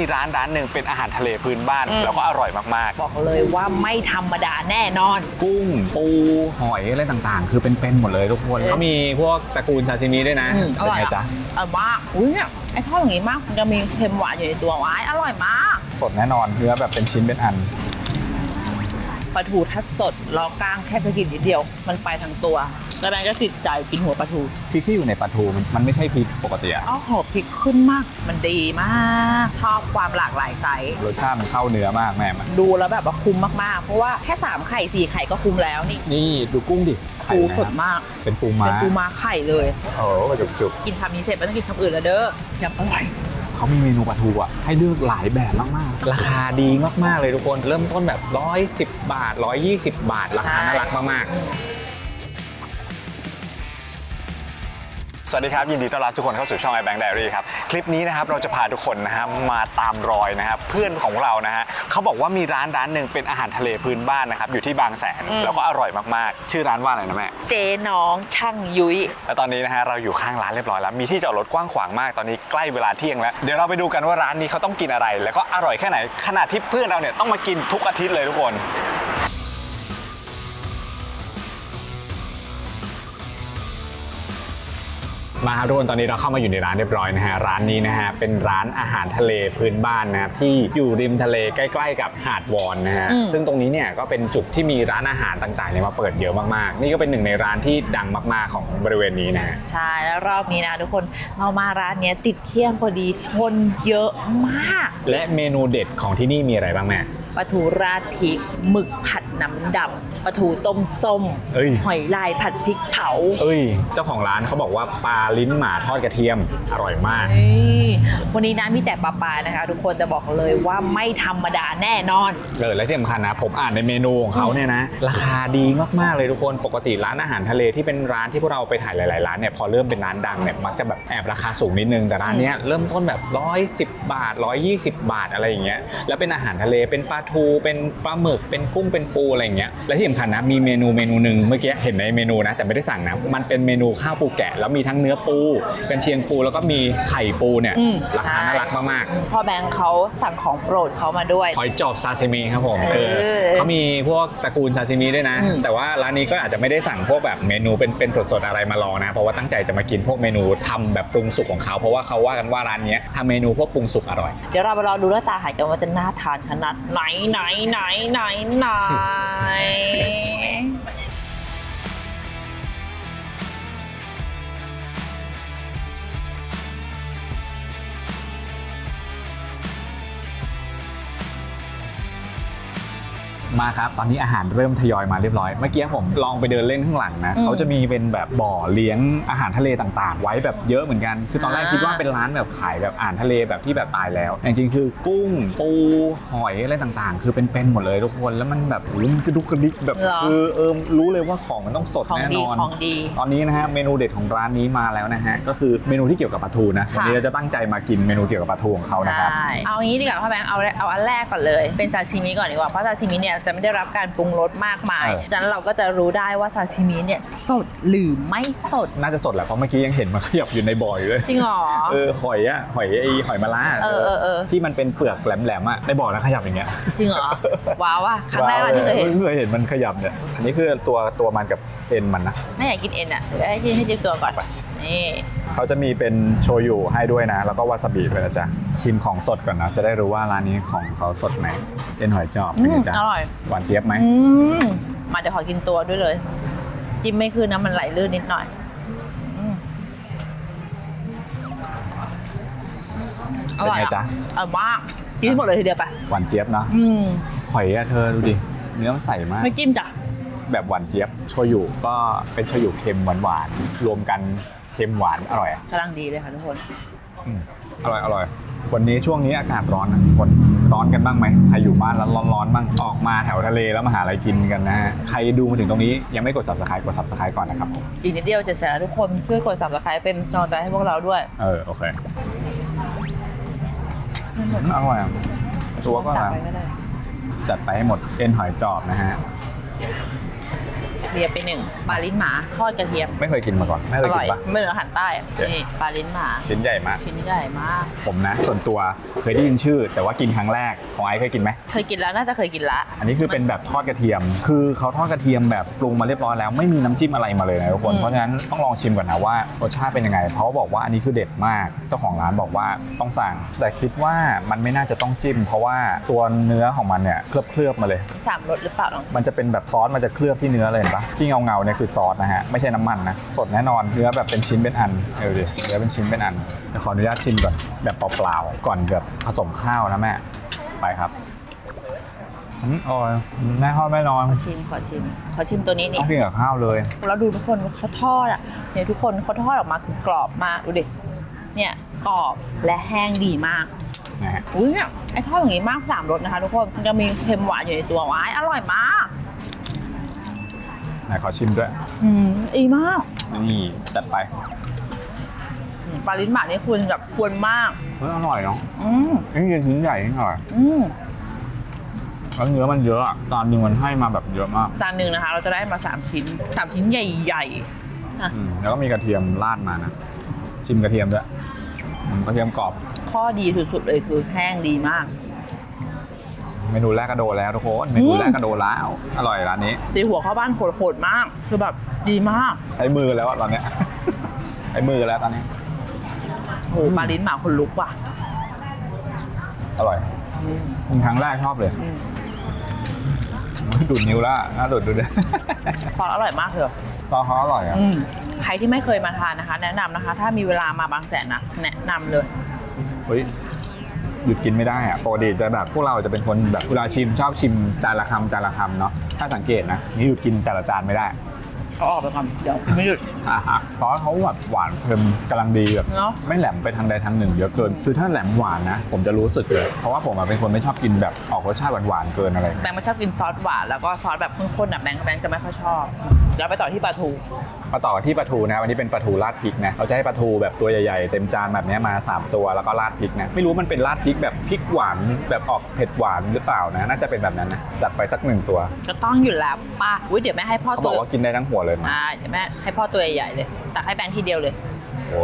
มีร้านร้านหนึ่งเป็นอาหารทะเลพื้นบ้านอืมแล้วก็อร่อยมากบอกเลยว่าไม่ธรรมดาแน่นอนกุ้งปูหอยอะไรต่างๆ คือเป็นๆหมดเลยทุกคนเออเขามีพวกตระกูลซาซิมิด้วยนะอืมอเป็นร่อยไงอะจ๊ะ อร่อยมากอุ้ยเนี่ยไอ้ทอดอย่างงี้มากมันจะมีเค็มหวานอยู่ในตัวว้ายอร่อยมาก สดแน่นอนเนื้อแบบเป็นชิ้นเป็นอัน ปลาทูทัดสดล้อกลางแค่จะกินนิดเดียว มันไปทั้งตัว แล้วแบงก์ก็ติดใจกินหัวปลาทูพริกที่อยู่ในปลาทูมันมันไม่ใช่พริกปกติอะอ้าวหอมพริกขึ้นมาก มันดีมาก ชอบความหลากหลายไซส์รสชาติมันเข้าเนื้อมากแม่มันดูแล้วแบบว่าคุ้มมากๆ เพราะว่าแค่3ไข่4ไข่ก็คุ้มแล้วนี่นี่ดูกุ้งดิไข่ปูนะสคดรับมากเป็นปูม้าเป็นปูม้าไข่เลย โอ้โหจุกจุก กินคำนี้เสร็จไม่ต้องกินคำอื่นแล้วเด้อยำอร่อยๆ เขามีเมนูปลาทูอะให้เลือกหลายแบบมากๆ ราคาดีมากๆเลยทุกคน เริ่มต้นแบบ 110 บาท 120 บาท ราคาน่ารักมากๆ สวัสดีครับ ยินดีต้อนรับทุกคนเข้าสู่ช่อง i Bank Diary ครับ คลิปนี้นะครับเราจะพาทุกคนนะฮะมาตามรอยนะครับเพื่อนของเรานะฮะเขาบอกว่ามีร้านร้านหนึ่งเป็นอาหารทะเลพื้นบ้านนะครับอยู่ที่บางแสนอืมแล้วก็อร่อยมากๆ ชื่อร้านว่าอะไรนะแม่ เจ๊น้องช่างยุ้ยและตอนนี้นะฮะเราอยู่ข้างร้านเรียบร้อยแล้วมีที่จอดรถกว้างขวางมากตอนนี้ใกล้เวลาเที่ยงแล้วเดี๋ยวเราไปดูกันว่าร้านนี้เขาต้องกินอะไร แล้วก็อร่อยแค่ไหนขนาดที่เพื่อนเราเนี่ยต้องมากินทุกอาทิตย์เลยทุกคน มาครับทุกคนตอนนี้เราเข้ามาอยู่ในร้านเรียบร้อยนะฮะร้านนี้นะฮะเป็นร้านอาหารทะเลพื้นบ้านนะครับที่อยู่ริมทะเลใกล้ ๆ กับหาดวอนนะฮะอืม ซึ่งตรงนี้เนี่ยก็เป็นจุดที่มีร้านอาหารต่างๆเนี่ยมาเปิดเยอะมากๆ นี่ก็เป็นหนึ่งในร้านที่ดังมากๆของบริเวณนี้นะฮะ ใช่แล้วรอบนี้นะทุกคนเรามาร้านเนี้ยติดเที่ยงพอดีคนเยอะมากและเมนูเด็ดของที่นี่มีอะไรบ้างแม่ ปลาทูราดพริกหมึกผัดน้ำดำปลาทูต้มส้ม เอ้ย หอยลายผัดพริกเผา เอ้ย เจ้าของร้านเขาบอกว่าปลาลิ้นหมาทอดกระเทียมอร่อยมาก นี่วันนี้นะมีแต่ปลาปลานะคะ ทุกคนจะบอกเลยว่าไม่ธรรมดาแน่นอน เออและที่สำคัญนะผมอ่านในเมนูของเขาเนี่ยนะ ราคาดีมากๆเลยทุกคนปกติร้านอาหารทะเลที่เป็นร้านที่พวกเราไปถ่ายหลายๆร้านเนี่ยพอเริ่มเป็นร้านดังเนี่ยมักจะแบบแอบราคาสูงนิดนึงแต่ร้านเนี้ยเริ่มต้นแบบ 110 บาท 120 บาทอะไรอย่างเงี้ยแล้วเป็นอาหารทะเลเป็นปลาทู เป็นปลาหมึกเป็นกุ้งเป็นปูอะไรอย่างเงี้ยและที่สำคัญนะมีเมนูเมนูหนึ่งเมื่อกี้เห็นในเมนูนะแต่ไม่ได้สั่งนะมันเป็นเมนูข้าวปูแกะแล้วมีทั้งเนื้อปูเป็นเชียงปูแล้วก็มีไข่ปูเนี่ยอืมราคาน่ารักมากๆพ่อแบงค์เขาสั่งของโปรดเขามาด้วยหอยจอบซาซิมิครับผมเอเอออเขามีพวกตระกูลซาซิมิด้วยนะ อืม แต่ว่าร้านนี้ก็อาจจะไม่ได้สั่งพวกแบบเมนูเป็นเป็นสดๆอะไรมาลองนะ เพราะว่าตั้งใจจะมากินพวกเมนูทำแบบปรุงสุกของเขาเพราะว่าเขาว่ากันว่าร้านเนี้ยทำเมนูพวกปรุงสุกอร่อย เดี๋ยวเราไปรอดูหน้าตาอาหารกันว่าจะน่าทานขนาดไหนไหนไหนไหนไหน มาครับ ตอนนี้อาหารเริ่มทยอยมาเรียบร้อย เมื่อกี้ผมลองไปเดินเล่นข้างหลังนะอืมเขาจะมีเป็นแบบบ่อเลี้ยงอาหารทะเลต่างๆ ไว้แบบเยอะเหมือนกัน คือตอนแรกอ่าคิดว่าเป็นร้านแบบขายแบบอาหารทะเลแบบที่แบบตายแล้วแต่จริงๆคือกุ้งปูหอยอะไรต่างๆ คือเป็นๆหมดเลยทุกคนแล้วมันแบบโอ้โหมันกระดุกกระดิกแบบเหรอเออเออรู้เลยว่าของมันต้องสดของแน่ดีนอน ของดี ตอนนี้นะฮะเมนูเด็ดของร้านนี้มาแล้วนะฮะก็คือเมนูที่เกี่ยวกับปลาทูนะค่ะ วันนี้เราจะตั้งใจมากินเมนูเกี่ยวกับปลาทูของเขานะครับใช่เอางี้ดีกว่าพ่อแบงค์เอาเอาอันแรกก่อนเลย เป็นซาซิมิก่อนดีกว่า เพราะซาซิมิเนี่ยจะไม่ได้รับการปรุงรสมากมายเออฉะนั้นเราก็จะรู้ได้ว่าซาซิมิเนี่ยสดหรือไม่สด น่าจะสดแหละเพราะเมื่อกี้ยังเห็นมันขยับอยู่ในบ่ออยู่เลยจริงเหรอ เออหอยอะหอยไอหอยมะระเออเออเออ ที่มันเป็นเปลือกแหลมๆอะในบ่อนะขยับอย่างเงี้ยจริงเหรอ ว้าวว่ะครั้งแรกเลยที่เคยเห็นเคยเห็นมันขยับเนี่ยอันนี้คือตัวตัวมันกับเอ็นมันนะ ไม่อยากกินเอ็นอะเดี๋ยวให้จิ้มให้จิ้มตัวก่อน นี่เขาจะมีเป็นโชยุให้ด้วยนะ แล้วก็วาซาบิด้วยนะจ๊ะ ชิมของสดก่อนนะ จะได้รู้ว่าร้านนี้ของเขาสดไหมเอ็นหอยจอบอืเป็นมไงจ๊ะอร่อย หวานเจี๊ยบไหมอืมมาเดี๋ยวขอกินตัวด้วยเลย จิ้มไม่ขึ้นนะมันไหลลื่นนิดหน่อยอืมอเป็นร่อยไงอะจ๊ะอร่อยมากกินให้หมดเลยทีเดียวไปหวานเจี๊ยบเนาะอืมหอยอะเธอดูดิเนื้อมันใสมากไม่จิ้มจ้ะแบบหวานเจี๊ยบโชยุก็เป็นโชยุเค็มหวานๆรวมกันเค็มหวานอร่อยอะกำลังดีเลยค่ะทุกคนอืมอร่อยอร่อย วันนี้ช่วงนี้อากาศร้อนนะคนร้อนกันบ้างไหมใครอยู่บ้านแล้วร้อนๆบ้างออกมาแถวทะเลแล้วมาหาอะไรกินกันนะฮะใครดูมาถึงตรงนี้ยังไม่กด subscribe กด subscribe ก่อนนะครับผมอีกนิดเดียวจะเสร็จแล้วทุกคนช่วยกด subscribe เป็นกำลังใจให้พวกเราด้วย เออโอเคอืมอร่อยอะตัวก็ตันะไปก็ได้จัดไปให้หมดเอ็นหอยจอบนะฮะ เรียไปหนึ่งปลาลิ้นหมาทอดกระเทียมไม่เคยกินมาก่อนไม่เคอยกิร่อยนปะไม่เหมือนอาหารใต้อะโอเค นี่ปลาลิ้นหมาชิ้นใหญ่มาก ชิ้นใหญ่มากผมนะ ส่วนตัวเคยได้ยินชื่อ แต่ว่ากินครั้งแรกของไอซ์เคยกินไหม เคยกินแล้วน่าจะเคยกินละอันนี้คือเป็นแบบทอดกระเทียม คือเขาทอดกระเทียมแบบปรุงมาเรียบร้อยแล้วไม่มีน้ำจิ้มอะไรมาเลยนะทุกคนอืมเพราะฉะนั้นต้องลองชิมก่อนนะว่ารสชาติเป็นยังไง เพราะเขาบอกว่าอันนี้คือเด็ดมาก เจ้าของร้านบอกว่าต้องสั่ง แต่คิดว่ามันไม่น่าจะต้องจิ้ม เพราะว่าตัวเนื้อของมันเนี่ยเคลือบๆมาเลย สามรสหรือเปล่าลองชิมมันจะเป็นแบบซอสมันจะเคลือบที่เนื้อเลยเห็นปะที่เงาเงาๆเนี่ยคือซอสนะฮะไม่ใช่น้ำมันนะสดแน่นอนเนื้อแบบเป็นชิ้นเป็นอันเออดิเนื้อเป็นชิ้นเป็นอันเดี๋ยวขออนุญาตชิมก่อนแบบเปล่าๆก่อนแบบผสมข้าวนะแม่ไปครับอืมอร่อยแน่ทอดแน่นอนชิมขอชิมขอชิมตัวนี้ต้นี่องกินกับข้าวเลยแล้วดูทุกคนเขาทอดอะเนี่ยทุกคนเขาทอดออกมาคือกรอบมากดูดิเนี่ยกรอบและแห้งดีมากนะฮะอุ้ยเนี่ยไอ้ทอดอย่างงี้มากสามรสนะคะทุกคนมันจะมีเค็มหวานอยู่ในตัวว้ายอร่อยมาก ไหนขอชิมด้วย อืมอีมาก นี่จัดไปอืมปลาลิ้นหมานี่คุณแบบควรมากเฮ้ยอร่อยเนาะอืมนี่คือชิ้นใหญ่นี่อร่อยอืมแล้วเนื้อมันเยอะอะตอนหนึงมันให้มาแบบเยอะมากจานหนึ่งนะคะ เราจะได้มา3ชิ้น3ชิ้นใหญ่ๆอะอืมแล้วก็มีกระเทียมราดมานะชิมกระเทียมด้วยอืมกระเทียมกรอบ ข้อดีสุดๆเลยคือแห้งดีมาก เมนูแรกกระโดดแล้วทุกคนเมนูแรกกระโดดแล้วอร่อยร้านนี้ตีหัวเข้าบ้านโหดๆมาก คือแบบดีมากใช้มือแล้วอะตอนเนี้ย ใช้มือแล้วตอนนี้โหปลาลิ้นหมาคนลุกว่ะอร่อยอืมเป็นครั้งแรกชอบเลยอืมดูดนิ้วแล้วน่าดูดดูดิซอสอร่อยมากเลยตอนเขาอร่อยอะอืมใครที่ไม่เคยมาทานนะคะ แนะนำนะคะ ถ้ามีเวลามาบางแสนนะแนะนำเลยเฮ้ย หยุดกินไม่ได้อะปกติจะแบบพวกเราจะเป็นคนแบบเวลาชิมชอบชิมจานละคำจานละคำเนาะถ้าสังเกตนะนี่หยุดกินแต่ละจานไม่ได้ เขาออกไปก่อนเดี๋ยวกินไม่หยุดอ่าฮะเพราะเขาแบบหวานเค็มกำลังดีแบบเนาะไม่แหลมไปทางใดทางหนึ่งเยอะเกิน คือถ้าแหลมหวานนะ ผมจะรู้สึกเลย เพราะว่าผมอะเป็นคนไม่ชอบกินแบบออกรสชาติหวานๆเกินอะไร แบงค์ไม่ชอบกินซอสหวานแล้วก็ซอสแบบข้นๆอะแบงค์แบงค์จะไม่ค่อยชอบ แล้วไปต่อที่ปลาทูมาต่อกันที่ปลาทูนะวันนี้เป็นปลาทูราดพริกนะเราจะให้ปลาทูแบบตัวใหญ่ๆ เต็มจานแบบนี้มา 3 ตัวแล้วก็ราดพริกนะไม่รู้มันเป็นราดพริกแบบพริกหวานแบบออกเผ็ดหวานหรือเปล่านะ น่าจะเป็นแบบนั้นนะจัดไปสักหนึ่งตัวจะต้องอยู่แล้วป้าอุ้ยเดี๋ยวแม่ให้พ่อเขาบตัอวกว่ากินได้ทั้งหัวเลยนะอ่าเดี๋ยวแม่ให้พ่อตัวใหญ่ๆเลย ตักให้แบงค์ทีเดียวเลย โอ้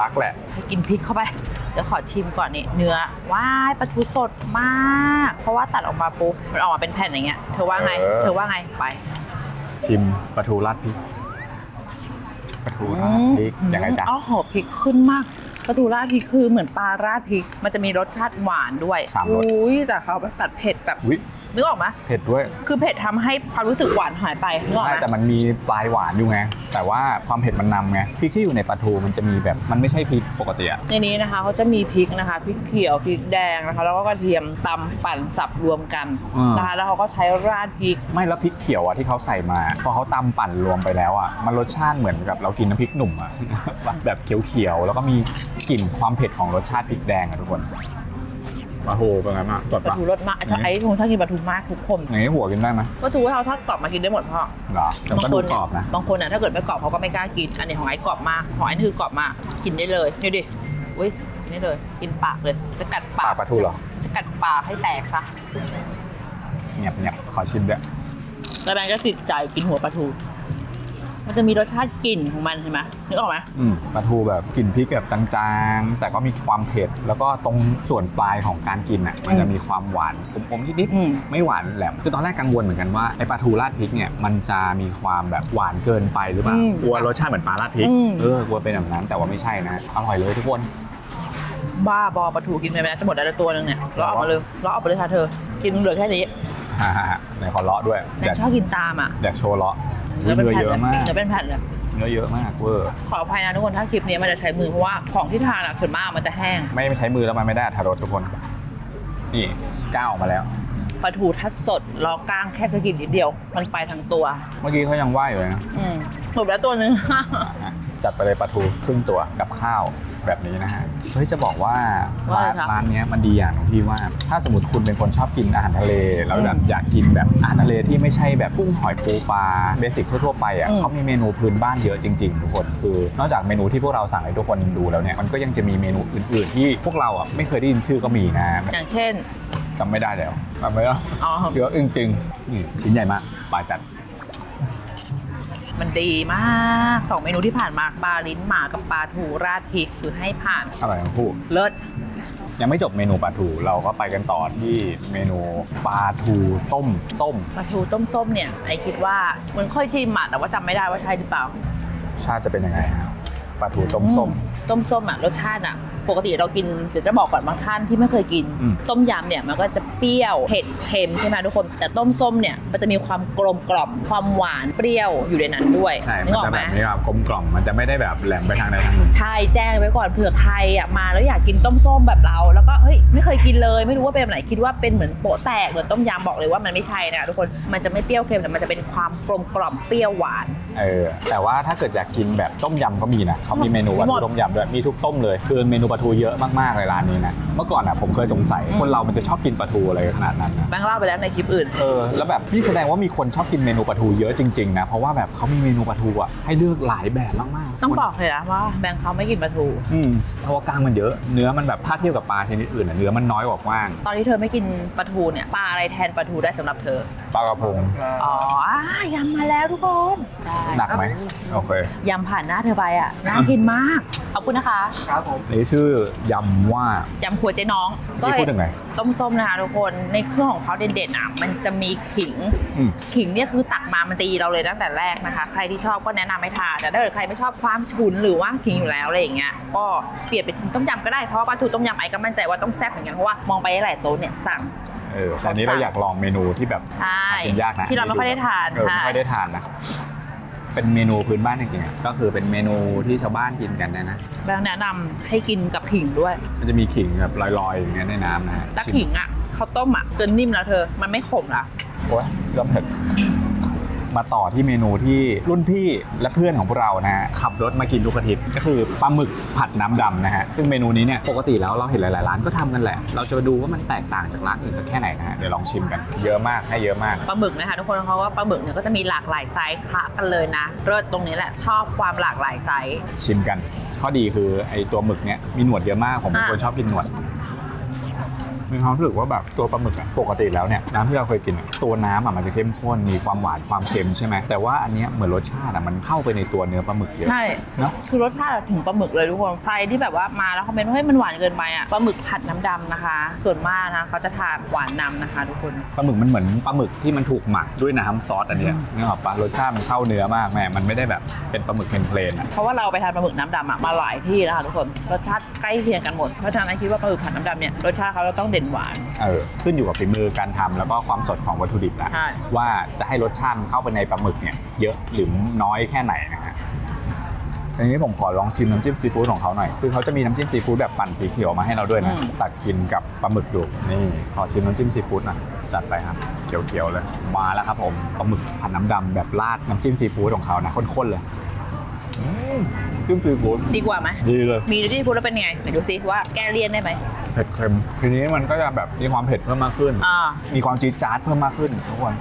รักแหละ ให้กินพริกเข้าไป เดี๋ยวขอชิมก่อนนี่เนื้อ ว้ายปลาทูสดมาก เพราะว่าตัดออกมาปุ๊บมันออกมาเป็นแผ่นอย่างเงี้ย เธอว่าไง เออ เธอว่าไง ไป ชิมปลาทูราดพริกปลาทูราดพริกยังไงจ๊ะ อ๋อหอมพริกขึ้นมากปลาทูราดพริกคือเหมือนปลาราดพริก มันจะมีรสชาติหวานด้วยสามรส อุ้ยแต่เขาแบบตัดเผ็ดแบบวิ นึกออกไหมเผ็ดด้วย คือเผ็ดทำให้ความรู้สึกหวานหายไปนึกออกใช่ไหม แต่มันมีปลายหวานอยู่ไง แต่ว่าความเผ็ดมันนำไงพริกที่อยู่ในปลาทูมันจะมีแบบมันไม่ใช่พริกปกติอะในนี้นะคะเขาจะมีพริกนะคะพริกเขียวพริกแดงนะคะ แล้วก็กระเทียมตำปั่นสับรวมกันนะคะแล้วเขาก็ใช้ราดพริก ไม่แล้วพริกเขียวอะที่เขาใส่มา พอเขาตำปั่นรวมไปแล้วอะมันรสชาติเหมือนกับเรากินน้ำพริกหนุ่มอะ แบบเขียวๆแล้วก็มีกลิ่นความเผ็ดของรสชาติพริกแดงอะทุกคน ปลาทูเป็นไงบ้างสดปลาปะ ทูรสมากไอ้ไอ้คงชอบกินปลาทูมากทุกคนอย่างนี้หัวกินได้ไหมปลาทูเราทอดกรอบมากินได้หมดพ่อเหรอแต่ก็ดูกรอบนะบางคนอะถ้าเกิดไม่กรอบเขาก็ไม่กล้ากิน อันนี้ของไอ้กรอบมากของไอ้นี่คือกรอบมากกินได้เลยดูดิอุ้ยกินได้เลยกินปากเลยจะกัดปาปากกปลาทูเหรอจะกัดปากให้แตกซะเงียบเงียบขอชิมด้วยแล้วแบงก์ก็ติดใจกินหัวปลาทู มันจะมีรสชาติกลิ่นของมันใช่ไหมนึกออกไหมอืมปลาทูแบบกลิ่นพริกแบบจางๆ แต่ก็มีความเผ็ด แล้วก็ตรงส่วนปลายของการกินอะมันจะมีความหวานอมๆนิดอืม ๆไม่หวานแหลมคือตอนแรกกังวลเหมือนกันว่าไอปลาทูราดพริกเนี่ยมันจะมีความแบบหวานเกินไปหรือเปล่าอืมกลัวรสชาติเหมือนปลาราดพริกอืม เออกลัวเป็นแบบนั้นแต่ว่าไม่ใช่นะอร่อยเลยทุกคน บ้าบอปลาทูกินไปไม่ได้จะหมดได้ตัวหนึงเนี่ยเราออกมาเลยเราออกไปเลยค่ะเธอ กินเหลือแค่นี้ฮ่าๆๆไหนขอเลาะด้วยแบองยากค์ชอบกินตามอะอยากโชว์เลาะ เนื้อเป็นเนื้อแผ่นเยเลยอะมาก เนื้อเป็นแผ่นเลยเนื้อเยอะมากเวอร์ขออภัยนะทุกคนถ้าคลิปนี้มันจะใช้มือเพราะว่าของที่ทานอะส่วนมากมันจะแห้ง ไม่ใช้มือแล้วมันไม่ได้อรรถรสทุกคน นี่ก้าวออกมาแล้วปลาทูทัดสดรอกล้างแค่สะกิดนิดเดียว มันไปทั้งตัว เมื่อกี้เขายังไหวอยู่เลยนะอืมหมดแล้วตัวหนึงอะ จัดไปเลยปลาทูครึ่งตัวกับข้าวแบบนี้นะฮะเฮ้ยจะบอกว่าว่าร้าอะไรนครับร้านเนี้ยมันดีอย่างตรงที่ว่า ถ้าสมมติคุณเป็นคนชอบกินอาหารทะเล แล้วแบบอืมอยากกินแบบอาหารทะเลที่ไม่ใช่แบบกุ้งหอยปูปลาเบสิกทั่วๆไปอะอืม เขามีเมนูพื้นบ้านเยอะจริงๆทุกคนคือนอกจากเมนูที่พวกเราสั่งให้ทุกคนดูแล้วเนี่ยมันก็ยังจะมีเมนูอื่นๆ ที่พวกเราอะไม่เคยได้ยินชื่อก็มีนะอย่างเช่นจำไม่ได้แล้วจำไม่ได้ อ๋อ เยอะจริงๆนี่ชิ้นใหญ่มากปลายจัด มันดีมากสองเมนูที่ผ่านมาปลาลิ้นหมากับปลาทูราดพริกคือให้ผ่านอร่อยทั้งคู่ เลิศยังไม่จบเมนูปลาทูเราก็ไปกันต่อที่เมนูปลาทูต้มส้มปลาทูต้มส้มเนี่ยไอคิดว่าเหมันค่อยชิมอะแต่ว่าจำไม่ได้ว่าใช่หรือเปล่า ชาติจะเป็นยังไงฮะ ปลาทูต้มส้ม ต้มส้มอะรสชาติอะปกติเรากินเดี๋ยวจะบอกก่อนบางท่านที่ไม่เคยกิน อืม ต้มยำเนี่ยมันก็จะเปรี้ยวเผ็ดเค็มใช่ไหมทุกคนแต่ต้มส้มเนี่ยมันจะมีความกลมกล่อมความหวานเปรี้ยวอยู่ในนั้นด้วยใช่ นึมันกออจะกไหแบม บนี้แบบกลมกล่อมมันจะไม่ได้แบบแหลมไปทางใดทางหนึ่ง ใช่แจ้งไว้ก่อนเผื่อใครอะมาแล้วอยากกินต้มส้มแบบเรา แล้วก็เฮ้ยไม่เคยกินเลยไม่รู้ว่าเป็นแบบไหนคิดว่าเป็นเหมือนโปะแตกเหมือนต้มยำบอกเลยว่ามันไม่ใช่นะทุกคนมันจะไม่เปรี้ยวเค็มแต่มันจะเป็นความกลมกล่อมเปรี้ยวหวาน เออแต่ว่าถ้าเกิดอยากกินแบบต้มยำก็มีนะเขามีเมนูปลามีหมทูดต้มยำด้วย มีทุกต้มเลย คือเมนูปลาทูเยอะมากๆเลยร้านนี้นะ เมื่อก่อนอะผมเคยสงสัยอืมคนเรามันจะชอบกินปลาทูอะไรขนาดนั้นนะแบงค์เล่าไปแล้วในคลิปอื่น เออ แล้วแบบนี่แสดงว่ามีคนชอบกินเมนูปลาทูเยอะจริงๆนะ เพราะว่าแบบเขามีเมนูปลาทูอะให้เลือกหลายแบบมากๆต้องบอกเลยนะว่าแบงค์เขาไม่กินปลาทูอืมเพราะว่ากล้างมันเยอะ เนื้อมันแบบถ้าเทียบกับปลาชนิดอื่นอะเนื้อมันน้อยกว่ากว้าง ตอนที่เธอไม่กินปลาทูเนี่ยปลาอะไรแทนปลาทูได้สำหรับเธอปลากระพงอ๋ออ่ายำมาแล้วทุกคนได้หนักไหมโอเคยำผ่านหน้าเธอไปอะน่ากินมาก ขอบคุณนะคะนี่ชื่อยำว่ายำครัวเจ๊น้องนี่พูดถึงไหนต้มส้มนะคะทุกคนในเครื่องของเขาเด่นๆอะมันจะมีขิง อืม ขิงเนี่ยคือตักมามันตีเราเลยตั้งแต่แรกนะคะ ใครที่ชอบก็แนะนำให้ทานแต่ถ้าเกิดใครไม่ชอบความฉุนหรือว่าขิงอยู่แล้วอะไรอย่างเงี้ยก็เปลี่ยนเป็นต้มยำก็ได้เพราะว่าปลาทูต้มยำไอ้ก็มั่นใจว่าต้องแซ่บเหมือนกันเพราะว่ามองไปหลายๆโต๊ะเนี่ยสั่ง เออแต่อันนี้เราอยากลองเมนูที่แบบใช่หากินยากนะที่เราไม่ค่อยได้ทานเออไม่ค่ะค่อยได้ทานนะ เป็นเมนูพื้นบ้านจริงๆอะก็คือเป็นเมนูที่ชาวบ้านกินกันนะนะ แล้วแนะนำให้กินกับขิงด้วยมันจะมีขิงแบบลอยๆอย่างเงี้ยในน้ำนะฮะแล้วขิงอะเขาต้มอะจนนิ่มแล้วเธอ มันไม่ขมละโอ้ยเริ่มเผ็ด มาต่อที่เมนูที่รุ่นพี่และเพื่อนของพวกเรานะฮะขับรถมากินทุกอาทิตย์ก็คือปลาหมึกผัดน้ำดำนะฮะซึ่งเมนูนี้เนี่ยปกติแล้วเราเห็นหลายๆร้านก็ทำกันแหละ เราจะมาดูว่ามันแตกต่างจากร้านอื่นสักแค่ไหนนะฮะเดี๋ยวลองชิมกันเยอะมากให้เยอะมาก ปลาหมึกนะคะทุกคนเขาว่าปลาหมึกเนี่ยก็จะมีหลากหลายไซส์คละกันเลยนะเลิศตรงนี้แหละชอบความหลากหลายไซส์ ชิมกัน ข้อดีคือไอตัวหมึกเนี่ยมีหนวดเยอะมากผมเป็นอะ คนชอบกินหนวด มีความรู้สึกว่าแบบตัวปลาหมึกอะปกติแล้วเนี่ยน้ำที่เราเคยกินอะตัวน้ำอะมันจะเข้มข้นมีความหวานความเค็มใช่ไหมแต่ว่าอันเนี้ยเหมือนรสชาติอะมันเข้าไปในตัวเนื้อปลาหมึกเยอะใช่ เนาะ คือรสชาติถึงปลาหมึกเลยทุกคน ใครที่แบบว่ามาแล้วคอมเมนต์ว่าเฮ้ยมันหวานเกินไปอะ ปลาหมึกผัดน้ำดำนะคะ ส่วนมากนะเขาจะทานหวานนำนะคะทุกคน ปลาหมึกมันเหมือนปลาหมึกที่มันถูกหมักด้วยน้ำซอสอันเนี้ยนึกออกปะรสชาติมันเข้าเนื้อมากแม่มันไม่ได้แบบเป็นปลาหมึกเพลนๆอะ เพราะว่าเราไปทานปลาหมึกน้ำดำอะมาหลายที่แล้วค่ะทุกคน รสชาติใกล้เคียงกันหมด เพราะฉะนั้นคิดว่าปลาหมึกผัดน้ำดำเนี่ยรสชาติเขาจะต้องเด่นหวาน เออขึ้นอยู่กับฝีมือการทำแล้วก็ความสดของวัตถุดิบแหละใช่ ว่าจะให้รสชาติมันเข้าไปในปลาหมึกเนี่ยเยอะหรือน้อยแค่ไหนนะฮะทีนี้ผมขอลองชิมน้ำจิ้มซีฟู้ดของเขาหน่อย คือเขาจะมีน้ำจิ้มซีฟู้ดแบบปั่นสีเขียวมาให้เราด้วยนะอืม ตักกินกับปลาหมึกดูนี่ขอชิมน้ำจิ้มซีฟู้ดหน่อยจัดไปครับเขียวๆเลยมาแล้วครับผมปลาหมึกผัดน้ำดำแบบราดน้ำจิ้มซีฟู้ดของเขานะข้นๆเลยอืม จิ้มซีฟู้ดดีกว่าไหมดีเลย มีดูที่พูดแล้วเป็นไงไหนดูซิว่าแก้เลี่ยนได้ไหมเผ็ดเค็มทีนี้มันก็จะแบบมีความเผ็ดเพิ่มมากขึ้น อ่ามีความจี๊ดจ๊าดเพิ่มมากขึ้นทุกคน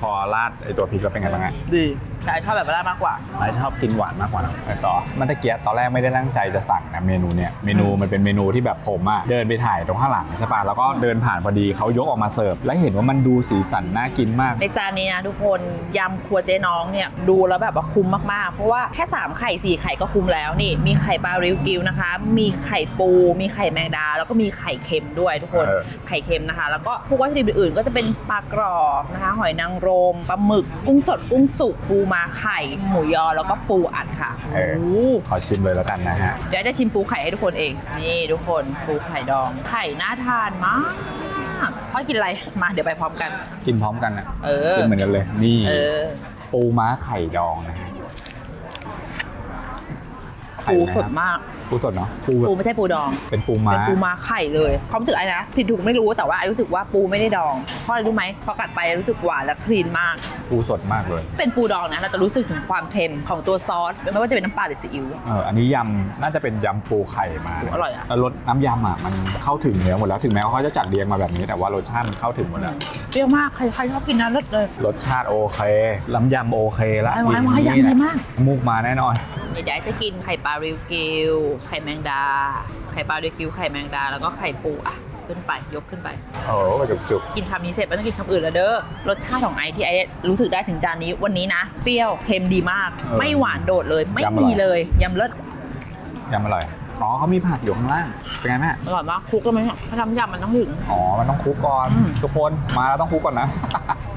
พอราดไอตัวพริกแล้วเป็นไงบ้างฮะดี แต่ชอบแบบราดมากกว่า ไอชอบกินหวานมากกว่านะไปต่อเมันตะเกียบตอนแรกไม่ได้ตั้งใจจะสั่งนะเมนูเนี้ยเมนูมันเป็นเมนูที่แบบผมอะเดินไปถ่ายตรงข้างหลังใช่ปะแล้วก็เดินผ่านพอดีเขายกออกมาเสิร์ฟแล้วเห็นว่ามันดูสีสันน่ากินมาก ในจานนี้นะทุกคนยำครัวเจ๊น้องเนี่ยดูแล้วแบบว่าคุ้มมากๆ เพราะว่าแค่ 3 ไข่4ไข่ก็คุ้มแล้วนี่ มีไข่ปลาริวกิวนะคะ มีไข่ปู มีไข่แมงดา แล้วก็มีไข่เค็มด้วยทุกคนเออ ไข่เค็มนะคะ แล้วก็พวกวัตถุดิบอื่นๆก็จะเป็นปลากรอบนะคะ หอยนางรมปลาหมึกกุ้งสดกุ้งสุกปูมาไข่ หมูยอแล้วก็ปูอัดค่ะเออ โอ้โหขอชิมเลยแล้วกันนะฮะ เดี๋ยวจะชิมปูไข่ให้ทุกคนเอง นี่ทุกคนปูไข่ดอง ไข่น่าทานมากพ่อกินอะไร มาเดี๋ยวไปพร้อมกัน กินพร้อมกันนะเออ กินเหมือนกันเลย นี่ เออ ปูม้าไข่ดองนะฮะ ไข่ปูไหมสคดรับมากปูสดเนาะปูแบบปูไม่ใช่ปูดอง เป็นปูม้าเป็นปูม้าไข่เลยความรู้สึกไอ้นะผิดถูกไม่รู้แต่ว่าไอ้รู้สึกว่าปูไม่ได้ดอง เพราะอะไรรู้ไหมพอกัดไปรู้สึกหวานและคลีนมาก ปูสดมากเลยเป็นปูดองนะเราจะรู้สึกถึงความเค็มของตัวซอสไม่ว่าจะเป็นน้ำปลาหรือซีอิ๊ว เอออันนี้ยำน่าจะเป็นยำปูไข่มาอร่อยอะ แล้วรสน้ำยำอะมันเข้าถึงเนื้อหมดแล้วถึงแม้ว่าเขาจะจัดเรียงมาแบบนี้แต่ว่ารสชาติมันเข้าถึงหมดแล้ว เปรี้ยวมากใครใครชอบกินนะรสเลย รสชาติโอเคน้ำยำโอเคละไว้ไว้ไว้นี่ยำดีแหละมากมูกมาแน่นอนเดี๋ยวไอ้จะกินไข่ปลาริวกิวไข่แมงดา ไข่ปลาริวกิวไข่แมงดา แล้วก็ไข่ปูอะ ขึ้นไปยกขึ้นไป โอ้จุกจุกกินคำนี้เสร็จไม่ต้องกินคำอื่นแล้วเด้อ รสชาติของไอที่ไอรู้สึกได้ถึงจานนี้วันนี้นะ เปรี้ยวเค็มดีมาก ไม่หวานโดดเลย ไม่มีเลยยำเลิศยำอร่อย อ๋อเขามีผักอยู่ข้างล่าง เป็นไงแม่อร่อยมากคลุกแล้วมันถ้าทำยำมันต้องถึง อ๋อ มันต้องคลุกก่อนอืมทุกคน มาแล้วต้องคลุกก่อนนะ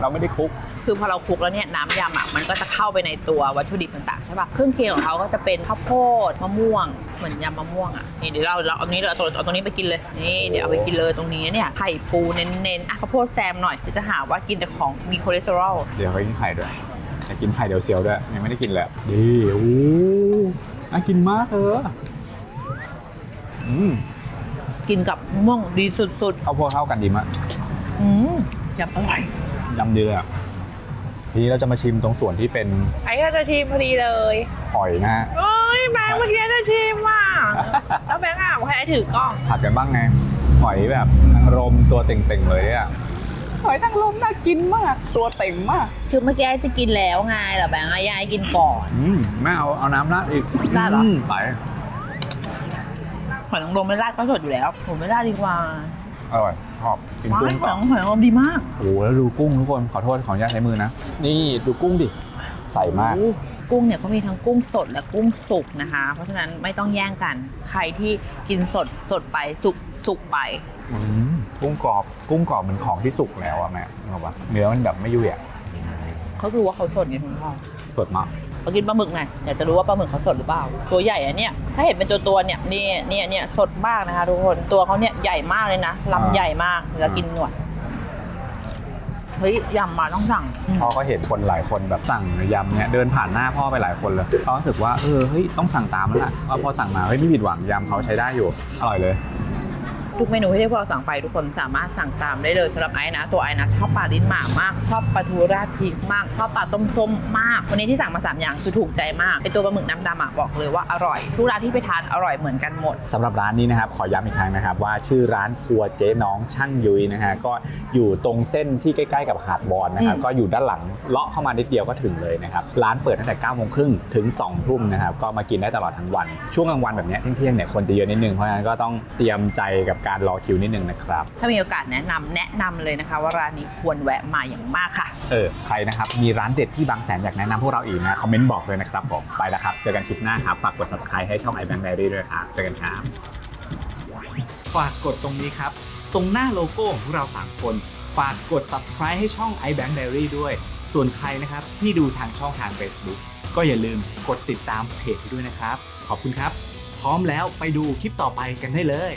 เราไม่ได้คลุก คือพอเราคลุกแล้วเนี่ยน้ำยำอะมันก็จะเข้าไปในตัววัตถุดิบต่างๆใช่ปะเครื่องเคียงของเขาก็จะเป็นข้าวโพดมะม่วง เหมือนยำมะม่วงอะนี่เดี๋ยวเราเราเอาตรงนี้เราเอาตัวเอาตรงนี้ไปกินเลยนี่เดี๋ยวเอาไปกินเลยตรงนี้เนี่ยไข่ปูเน้นๆอะข้าวโพดแซมหน่อยเดี๋ยวจะหาว่ากินแต่ของมีคอเลสเตอรอลเดี๋ยวเขากินไข่ด้วยอยากกินไข่เดี๋ยวเซียวด้วยยังไม่ได้กินเลยดีโอ้น่ากินมากเอออืมกินกับมะม่วงดีสุดข้าวโพดเข้ากันดีมากๆอืมยำอร่อย ยำดีเลยอะ ทีนี้เราจะมาชิมตรงส่วนที่เป็นไอ้ก็จะชิมพอดีเลยหอยนะฮะโอ้ยแบงค์เมื่อกี้จะชิมว่ะ แล้วแบงค์อะให้ไอ้ถือกล้องผัดกันบ้างไง หอยแบบนางรมตัวเต่งๆเลยอะหอยนางรมน่ากินมาก ตัวเต่งมาก คือเมื่อกี้ไอ้จะกินแล้วไงแต่แบงค์อะยายกินก่อน อืมแม่เอาเอาน้ำราดอีกราดเหรอ มไหลหอยนางรมไม่ราดก็สดอยู่แล้วผมไม่ราดดีกว่า อร่อยชอบกินว้ากุ้ยงหอต่ยอหอยนางรมดีมากโอ้โหแล้วดูกุ้งทุกคนขอโทษขออนุญาตใช้มือนะ นี่ดูกุ้งดิใส่มากโอ้กุ้งเนี่ยเขามีทั้งกุ้งสดและกุ้งสุกนะคะ เพราะฉะนั้นไม่ต้องแย่งกัน ใครที่กินสดสดไปสุกสุกไปอืมกุ้งกรอบกุ้งกรอบเหมือนของที่สุกแล้วอะแม่นึกออกปะเนื้อมันแบบไม่ยุ่ยอะเขาคือว่าเขาสดไงคุณพ่อสดมาก เขากินปลาหมึกไงอยากจะรู้ว่าปลาหมึกเขาสดหรือเปล่า ตัวใหญ่อะเนี่ยถ้าเห็นเป็นตัวตัวๆเนี่ยนี่เนี่ยเนี่ยสดมากนะคะทุกคนตัวเขาเนี่ยใหญ่มากเลยนะลำใหญ่มากแล้วกินหนวดเฮ้ยยำมาต้องสั่งอืม พ่อก็เห็นคนหลายคนแบบสั่งยำเนี่ยเดินผ่านหน้าพ่อไปหลายคนเลยเขารู้สึกว่าเออเฮ้ยต้องสั่งตามแล้วล่ะว่าพอสั่งมาเฮ้ยไม่ผิดหวังยำเขาใช้ได้อยู่อร่อยเลย ทุกเมนูที่พวกเราสั่งไปทุกคนสามารถสั่งตามได้เลยสำหรับไอ้นะ ตัวไอ้นะชอบปลาลิ้นหมามาก ชอบปลาทูราดพริกมาก ชอบปลาต้มส้มมาก วันนี้ที่สั่งมา 3 อย่างคือถูกใจมากไอตัวปลาหมึกน้ำดำอะบอกเลยว่าอร่อย ทุกร้านที่ไปทานอร่อยเหมือนกันหมด สำหรับร้านนี้นะครับ ขอย้ำอีกครั้งนะครับ ว่าชื่อร้านครัวเจ๊น้องช่างยุ้ยนะฮะก็อยู่ตรงเส้นที่ใกล้ๆกับหาดบอลนะครับอืม ก็อยู่ด้านหลังเลาะเข้ามานิดเดียวก็ถึงเลยนะครับร้านเปิดตั้งแต่9ก้าโมงครึ่งถึง2องทุ่มนะครับก็มากินได้ตลอดทั้งวัน ช่วงกลางวันแบบเนี้ยเที่ยงๆเนี่ยคนจะเยอะนิดนึงเพราะฉะนั้นก็ต้องเตรียมใจกับการรอคิวนิดนึงนะครับ ถ้ามีโอกาสแนะนำแนะนำเลยนะคะ ว่าร้านนี้ควรแวะมาอย่างมากค่ะ เออใครนะครับ มีร้านเด็ดที่บางแสนอยากแนะนำพวกเราอีกนะคอมเมนต์บอกเลยนะครับผมไปแล้วครับ เจอกันคลิปหน้าครับ ฝากกด subscribe ให้ช่อง iBank Diary ด้วยครับ เจอกันครับ ฝากกดตรงนี้ครับ ตรงหน้าโลโก้ของพวกเรา 3 คน ฝากกด subscribe ให้ช่อง iBank Diary ด้วย ส่วนใครนะครับที่ดูทางช่องทาง Facebook ก็อย่าลืมกดติดตามเพจด้วยนะครับ ขอบคุณครับ พร้อมแล้วไปดูคลิปต่อไปกันได้เลย